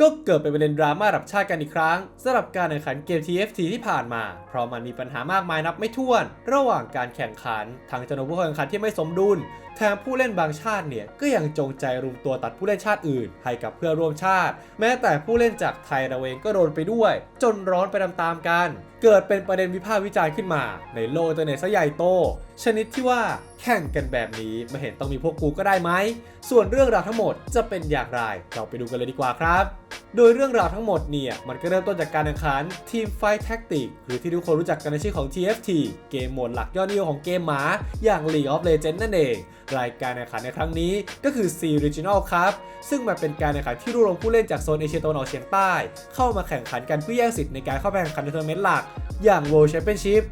ก็เกิดเป็นประเด็นดราม่าระดับชาติกันอีกครั้งสำหรับการแข่งขันเกม TFT ที่ผ่านมา เพราะมันมีปัญหามากมายนับไม่ถ้วน ระหว่างการแข่งขันทั้งจำนวนผู้แข่งขันที่ไม่สมดุล ถมผู้เล่นบางชาติเนี่ยก็ยังจงใจรุมตัวตัดผู้เล่นชาติอื่น ให้กับเพื่อร่วมชาติ แม้แต่ผู้เล่นจากไทยเราเองก็โดนไปด้วย จนร้อนไปตามๆกัน เกิดเป็นประเด็นวิพากษ์วิจารณ์ขึ้นมา ในโลกอินเทอร์เน็ตซะใหญ่โต ชนิดที่ว่าแข่งกันแบบนี้ไม่เห็นต้องมีพวกกูก็ได้ไหม ส่วนเรื่องราวทั้งหมดจะเป็นอย่างไร เราไปดูกันเลยดีกว่าครับโดยเรื่องราวทั้งหมดเนี่ย มันก็เริ่มต้นจากการแข่งขัน Team Fight Tactic หรือที่ทุกคนรู้จักกันในชื่อของ TFT เกมโหมดหลักยอดนิยมของเกมหมา อย่าง League of Legends นั่นเองรายการแข่งขันในครั้งนี้ก็คือ C Regional ครับซึ่งมันเป็นการแข่งขันที่รวบรวมผู้เล่นจากโซนเอเชียตะวันออกเฉียงใต้ เข้ามาแข่งขันกันเพื่อแย่งสิทธิ์ในการเข้าไปแข่งขันในทัวร์นาเมนต์หลัก อย่าง World Championship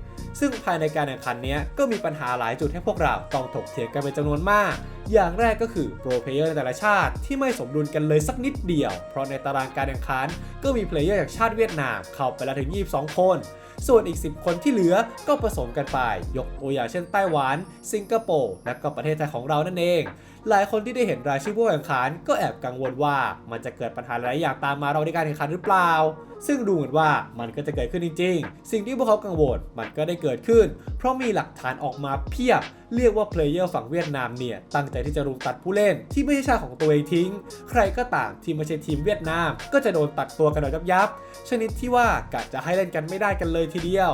ซึ่งภายในการแข่งขันนี้ก็มีปัญหาหลายจุดให้พวกเราต้องถกเถียงกันเป็นจำนวนมาก อย่างแรกก็คือโปรเพลเยอร์ในแต่ละชาติที่ไม่สมดุลกันเลยสักนิดเดียว เพราะในตารางการแข่งขันก็มีเพลเยอร์จากชาติเวียดนามเข้าไปแล้วถึง 22 คน ส่วนอีก 10 คนที่เหลือก็ผสมกันไป ยกตัวอย่างเช่นไต้หวัน สิงคโปร์และก็ประเทศไทยของเรานั่นเอง หลายคนที่ได้เห็นรายชื่อผู้แข่งขันก็แอบกังวลว่ามันจะเกิดปัญหาหลายอย่างตามมาเราในการแข่งขันหรือเปล่า ซึ่งดูเหมือนว่ามันก็จะเกิดขึ้นจริงๆ สิ่งที่พวกเขากังวลมันก็ได้เกิดขึ้นเพราะมีหลักฐานออกมาเพียบ เรียกว่าเพลเยอร์ฝั่งเวียดนามเนี่ย ตั้งใจที่จะรุมตัดผู้เล่นที่ไม่ใช่ชาติของตัวเองทิ้ง ใครก็ตามที่ไม่ใช่ทีมเวียดนาม ก็จะโดนตัดตัวกันยยับยับ ชนิดที่ว่ากะจะให้เล่นกันไม่ได้กันเลยทีเดียว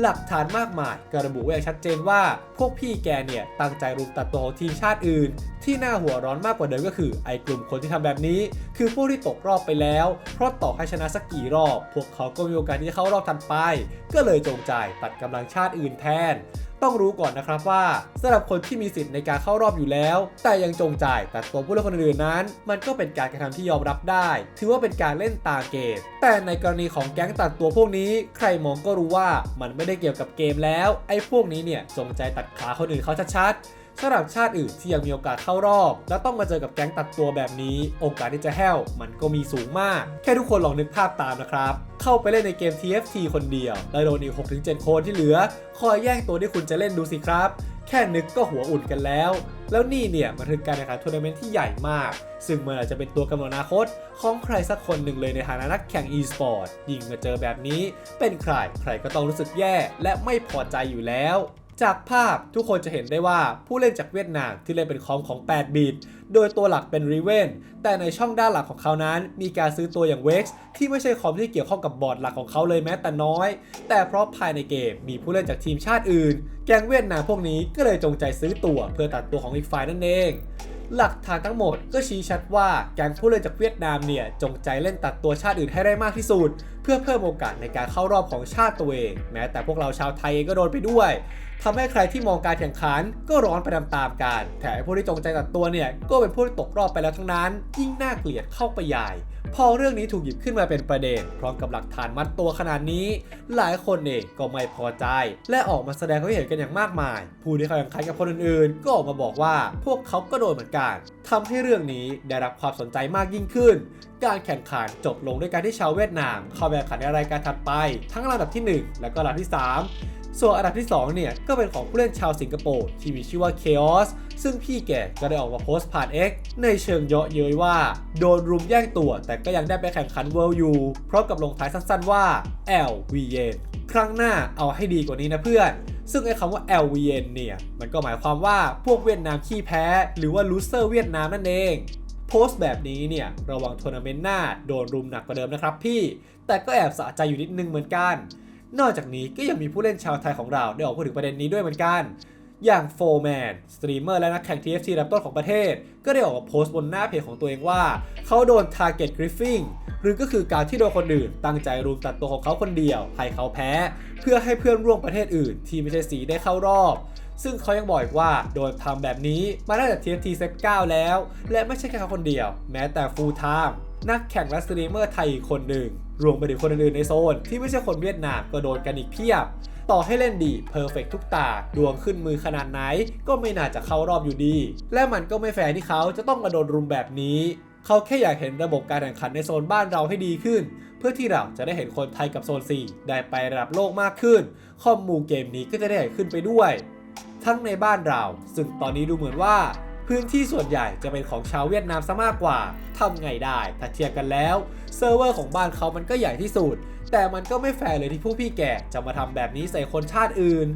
หลักฐานมากมายก็ระบุไว้อย่างชัดเจนว่า พวกพี่แกเนี่ยตั้งใจรุมตัดตัวของทีมชาติอื่นที่น่าหัวร้อนมากกว่าเดิมก็คือ ไอ้กลุ่มคนที่ทำแบบนี้ คือพวกที่ตกรอบไปแล้ว เพราะต่อให้ชนะสักกี่รอบ พวกเขาก็มีโอกาสที่จะเข้ารอบทันไป ก็เลยจงใจตัดกำลังชาติอื่นแทน ต้องรู้ก่อนนะครับว่าสำหรับคนที่มีสิทธิ์ในการเข้ารอบอยู่แล้ว แต่ยังจงใจตัดตัวผู้เล่นคนอื่นนั้น มันก็เป็นการกระทำที่ยอมรับได้ ถือว่าเป็นการเล่นตามเกม แต่ในกรณีของแก๊งตัดตัวพวกนี้ ใครมองก็รู้ว่ามันไม่ได้เกี่ยวกับเกมแล้ว ไอ้พวกนี้เนี่ยจงใจตัดขาคนอื่นเขาชัดๆ สำหรับชาติอื่นที่ยังมีโอกาสเข้ารอบ แล้วต้องมาเจอกับแก๊งตัดตัวแบบนี้ โอกาสที่จะแห้วมันก็มีสูงมาก แค่ทุกคนลองนึกภาพตามนะครับ เข้าไปเล่นในเกม TFT คนเดียว แล้วโดนอีก 6-7 คนที่เหลือ คอยแย่งตัวที่คุณจะเล่นดูสิครับ แค่นึกก็หัวอุ่นกันแล้ว แล้วนี่เนี่ยมันคือการแข่งขันทัวร์นาเมนต์ที่ใหญ่มาก ซึ่งมันอาจจะเป็นตัวกำหนดอนาคตของใครสักคนหนึ่งเลยในฐานะนักแข่ง e-sport ยิ่งมาเจอแบบนี้ เป็นใครใครก็ต้องรู้สึกแย่ และไม่พอใจอยู่แล้ว จากภาพทุกคนจะเห็นได้ว่าผู้เล่นจากเวียดนามที่เล่นเป็นคอมของ 8บิตโดยตัวหลักเป็นรีเวนแต่ในช่องด้านหลักของเขานั้น มีการซื้อตัวอย่าง Vex ที่ไม่ใช่คอมที่เกี่ยวข้องกับบอร์ดหลักของเขาเลยแม้แต่น้อย แต่เพราะภายในเกมมีผู้เล่นจากทีมชาติอื่น แกงเวียดนามพวกนี้ก็เลยจงใจซื้อตัวเพื่อตัดตัวของอีกฝ่ายนั่นเองหลักฐานทั้งหมดก็ชี้ชัดว่าแก๊งผู้เล่นจากเวียดนามเนี่ยจงใจเล่นตัดตัวชาติอื่นให้ได้มากที่สุด พื่อเพิ่มโอกาสในการเข้ารอบของชาติตัวเอง แม้แต่พวกเราชาวไทยเองก็โดนไปด้วยทำให้ใครที่มองการแข่งขันก็ร้อนไปตามๆกันแถมไอ้ที่จงใจตัดตัวเนี่ยก็เป็นพวกที่ตกรอบไปแล้วทั้งนั้น ยิ่งน่าเกลียดเข้าไปใหญ่ พอเรื่องนี้ถูกหยิบขึ้นมาเป็นประเด็น พร้อมกับหลักฐานมัดตัวขนาดนี้ หลายคนเองก็ไม่พอใจ และออกมาแสดงความเห็นกันอย่างมากมาย ผู้ที่เขาแข่งขันกับคนอื่นๆ ก็ออกมาบอกว่าพวกเขาก็โดนเหมือนกันทำให้เรื่องนี้ได้รับความสนใจมากยิ่งขึ้น การแข่งขันจบลงด้วยการที่ชาวเวียดนามเข้าไปงขันในรายการถัดไปทั้งลำดับที่ 1 และก็ลำดับที่ 3 ส่วนอันดับที่2เนี่ยก็เป็นของผู้เล่นชาวสิงคโปร์ที่มีชื่อว่า Chaos ซึ่งพี่แกก็ได้ออกมาโพสต์ผ่าน X ในเชิงเยาะเย้ยว่า โดนรุมแย่งตัวแต่ก็ยังได้ไปแข่งขัน World อยู่พร้อมกับลงท้ายสั้นๆว่า LVN ครั้งหน้าเอาให้ดีกว่านี้นะเพื่อน ซึ่งไอ้คำว่า LVN เนี่ย มันก็หมายความว่าพวกเวียดนามขี้แพ้ หรือว่า loser เวียดนามนั่นเอง โพสต์แบบนี้เนี่ยระวังทัวร์นาเมนต์หน้าโดนรุมหนักกว่าเดิมนะครับพี่ แต่ก็แอบสะใจอยู่นิดนึงเหมือนกัน นอกจากนี้ก็ยังมีผู้เล่นชาวไทยของเราได้ออกมาพูดถึงประเด็นนี้ด้วยเหมือนกัน อย่างโฟร์แมนสตรีมเมอร์และนักแข่ง TFT ลำต้นของประเทศ ก็ได้ออกมาโพสต์บนหน้าเพจของตัวเองว่า เขาโดน Target Griffing หรือก็คือการที่โดนคนอื่นตั้งใจรุมตัดตัวของเขาคนเดียวให้เขาแพ้ เพื่อให้เพื่อนร่วมประเทศอื่นที่ไม่ใช่สีได้เข้ารอบ ซึ่งเขายังบอกอีกว่าโดนทำแบบนี้มาตั้งแต่ TFT Set 9แล้ว และไม่ใช่แค่เขาคนเดียว แม้แต่ Full Time นักแข่งและสตรีมเมอร์ไทยอีกคนหนึ่ง รวมไปถึงคนอื่นๆในโซน ที่ไม่ใช่คนเวียดนามก็โดนกันอีกเพียบ ต่อให้เล่นดีเพอร์เฟกทุกตา ดวงขึ้นมือขนาดไหน ก็ไม่น่าจะเข้ารอบอยู่ดี และมันก็ไม่แฟร์ที่เขาจะต้องมาโดนรุมแบบนี้ เขาแค่อยากเห็นระบบการแข่งขันในโซนบ้านเราให้ดีขึ้น เพื่อที่เราจะได้เห็นคนไทยกับโซน 4 ได้ไประดับโลกมากขึ้นคอมมูเกมนี้ก็จะได้ใหญ่ขึ้นไปด้วย ทั้งในบ้านเรา ซึ่งตอนนี้ดูเหมือนว่า พื้นที่ส่วนใหญ่จะเป็นของชาวเวียดนามซะมากกว่าทำไงได้ ถ้าเทียบกันแล้ว เซิร์ฟเวอร์ของบ้านเขามันก็ใหญ่ที่สุด แต่มันก็ไม่แฟร์เลยที่ผู้พี่แก่จะมาทำแบบนี้ใส่คนชาติอื่น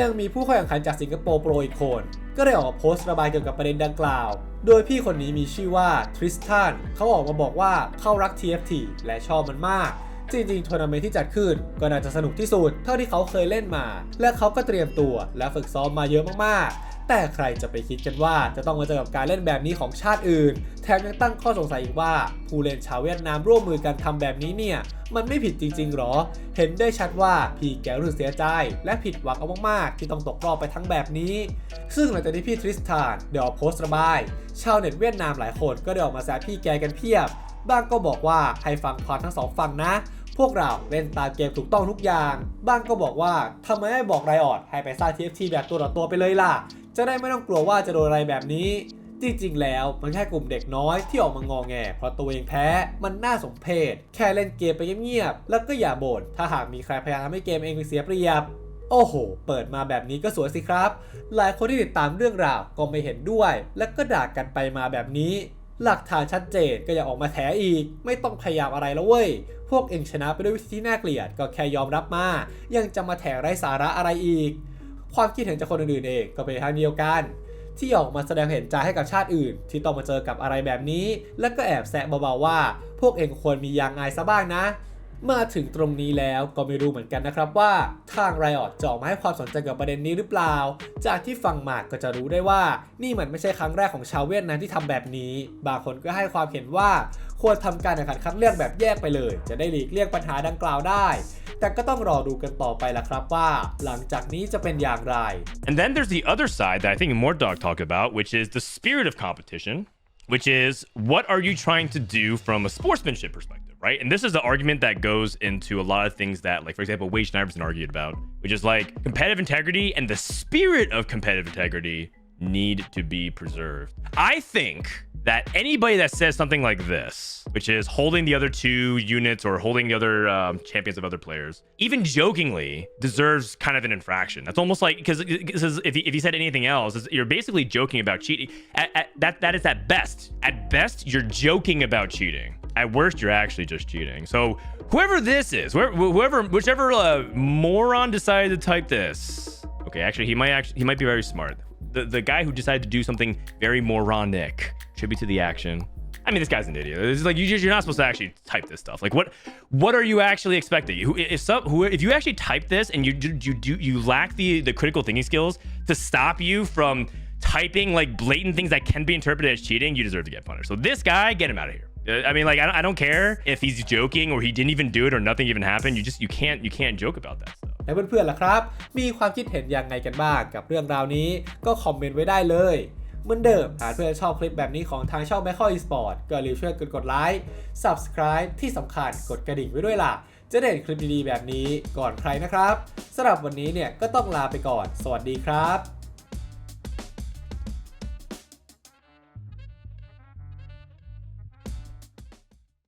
ยังมีผู้เข้าแข่งขันจากสิงคโปร์โปรอีกคนก็ได้ออกมาโพสต์ระบายเกี่ยวกับประเด็นดังกล่าว โดยพี่คนนี้มีชื่อว่าทริสตันเขาออกมาบอกว่าเขารัก TFT และชอบมันมาก จริงๆทัวร์นาเมนต์ที่จัดขึ้น ก็น่าจะสนุกที่สุด เท่าที่เขาเคยเล่นมา และเขาก็เตรียมตัวและฝึกซ้อมมาเยอะมากๆแต่ใครจะไปคิดกันว่าจะต้องมาเจอกับการเล่นแบบนี้ของชาติอื่น แถมยังตั้งข้อสงสัยอีกว่า ผู้เล่นชาวเวียดนามร่วมมือกันทำแบบนี้เนี่ย มันไม่ผิดจริงๆหรอ เห็นได้ชัดว่าพี่แกรู้สึกเสียใจ และผิดหวังเอามากๆ ที่ต้องตกรอบไปทั้งแบบนี้ ซึ่งหลังจากที่พี่ทริสตานเดี๋ยวโพสต์ระบาย ชาวเน็ตเวียดนามหลายคนก็ได้ออกมาแซวพี่แกกันเพียบ บ้างก็บอกว่าให้ฟังความทั้งสองฝั่งนะ พวกเราเล่นตามเกมถูกต้องทุกอย่าง บ้างก็บอกว่าทำไมไม่บอกไรออดให้ไปสร้าง TFT แบบตัวต่อตัวไปเลยล่ะ จะได้ไม่ต้องกลัวว่าจะโดนอะไรแบบนี้ จริงๆ แล้วมันแค่กลุ่มเด็กน้อยที่ออกมางอแงเพราะตัวเองแพ้ มันน่าสมเพช แค่เล่นเกมไปเงียบๆ แล้วก็อย่าบ่น ถ้าหากมีใครพยายามทำให้เกมเองเสียเปรียบ โอ้โห เปิดมาแบบนี้ก็สวยสิครับ หลายคนที่ติดตามเรื่องราวก็ไม่เห็นด้วย และก็ด่ากันไปมาแบบนี้ หลักฐานชัดเจนก็อย่าออกมาแถอีก ไม่ต้องพยายามอะไรแล้วเว้ย พวกเองชนะไปด้วยวิธีที่น่าเกลียดก็แค่ยอมรับมา ยังจะมาแถไร้สาระอะไรอีก ความคิดเห็นจากคนอื่นๆเองก็เป็นทางเดียวกัน ที่ออกมาแสดงเห็นใจให้กับชาติอื่น ที่ต้องมาเจอกับอะไรแบบนี้ และก็แอบแซะเบาๆว่า พวกเองควรมียางอายซะบ้างนะ มาถึงตรงนี้แล้วก็ไม่รู้เหมือนกันนะครับว่าทางไรออดจะออกมาให้ความสนใจกับประเด็นนี้หรือเปล่า จากที่ฟังมากก็จะรู้ได้ว่า นี่มันไม่ใช่ครั้งแรกของชาวเวียดนามที่ทำแบบนี้ บางคนก็ให้ความเห็นว่าควรทำการแข่งขันคัดเลือกแบบแยกไปเลย จะได้หลีกเลี่ยงปัญหาดังกล่าวได้ แต่ก็ต้องรอดูกันต่อไปละครับว่า หลังจากนี้จะเป็นอย่างไร And then there's the other side that I think more dog talk about, which is the spirit of competition, which is what are you trying to do from a sportsmanship perspective, right? And this is the argument that goes into a lot of things that, like, for example, Wade Schneiderson argued about, which is like competitive integrity and the spirit of competitive integrity need to be preserved. I think that anybody that says something like this, which is holding the other two units or holding the other um, champions of other players, even jokingly deserves kind of an infraction. That's almost like because if he, if he said anything else, you're basically joking about cheating. At, at, that that is at best. At best, you're joking about cheating. At worst, you're actually just cheating. So whoever this is, whoever, whichever uh, moron decided to type this. Okay, actually, he might actually he might be very smart the, the guy who decided to do something very moronic. Tribute to the action. I mean, this guy's an idiot. It's like you just, you're not supposed to actually type this stuff. Like, what what are you actually expecting? Who- If some who if you actually type this and you do you do you lack the the critical thinking skills to stop you from typing like blatant things that can be interpreted as cheating, you deserve to get punished. So this guy, get him out of here. I mean, like, I don't, I don't care if he's joking or he didn't even do it or nothing even happened. You just you can't you can't joke about that stuff. และเพื่อนๆล่ะครับ มีความคิดเห็นยังไงกันบ้างกับเรื่องราวนี้ ก็คอมเมนต์ไว้ได้เลย เหมือนเดิมหากเพื่อนชอบคลิปแบบนี้ของทางช่อง m ม c ค e Esport ก็อย่าลืมช่วยกดกดไลค์ Subscribe ที่สำคัญกดกระดิ่งไว้ด้วยล่ะ จะได้เห็นคลิปดีๆแบบนี้ก่อนใครนะครับสำหรับวันนี้เนี่ยก็ต้องลาไปก่อน สวัสดีครับ